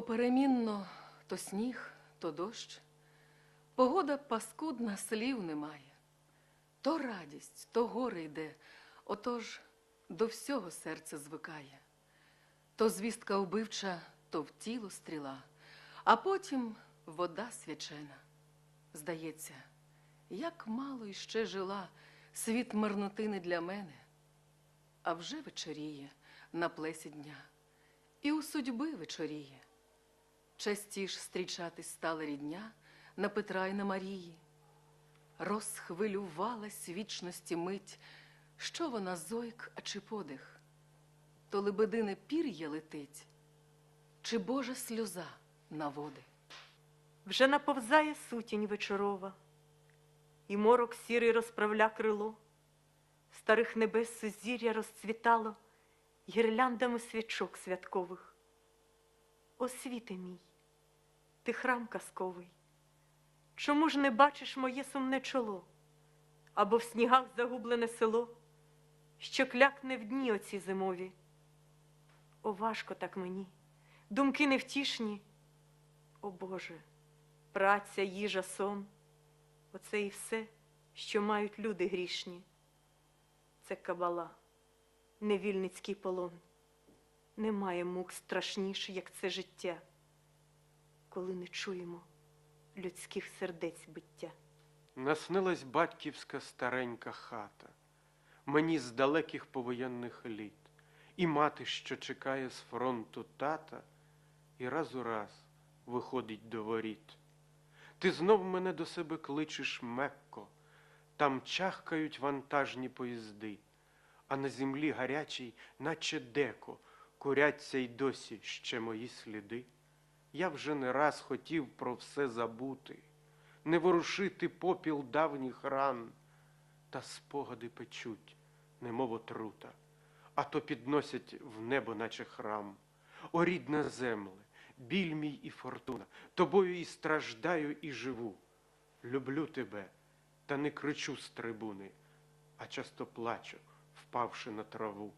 поперемінно то сніг, то дощ. Погода паскудна, слів немає. То радість, то горе йде, отож до всього серце звикає. То звістка вбивча, то в тіло стріла, а потім вода свячена. Здається, як мало іще жила світ марнотини для мене, а вже вечоріє на плесі дня, і у судьби вечоріє. Частіш зустрічатись стала рідня на Петра й на Марії. Розхвилювалась вічності мить, що вона зойк, а чи подих, то лебедине пір'я летить, чи Божа сльоза на води. Вже наповзає сутінь вечорова, і морок сірий розправля крило, старих небес сузір'я розцвітало гірляндами свічок святкових. О світе мій, ти храм казковий, чому ж не бачиш моє сумне чоло, або в снігах загублене село, що клякне в дні оці зимові? О, важко так мені, думки невтішні, о Боже праця, їжа, сон оце і все, що мають люди грішні. Це кабала, невільницький полон. Немає мук страшніше, як це життя, коли не чуємо людських сердець биття. Наснилась батьківська старенька хата, мені з далеких повоєнних літ, і мати, що чекає з фронту тата, і раз у раз виходить до воріт. Ти знов мене до себе кличеш мекко, там чахкають вантажні поїзди, а на землі гарячій, наче деко, куряться й досі ще мої сліди. Я вже не раз хотів про все забути, не ворушити попіл давніх ран, та спогади печуть, немов отрута, а то підносять в небо, наче храм. О, рідна земле, біль мій і фортуна, тобою і страждаю, і живу. Люблю тебе, та не кричу з трибуни, а часто плачу, впавши на траву.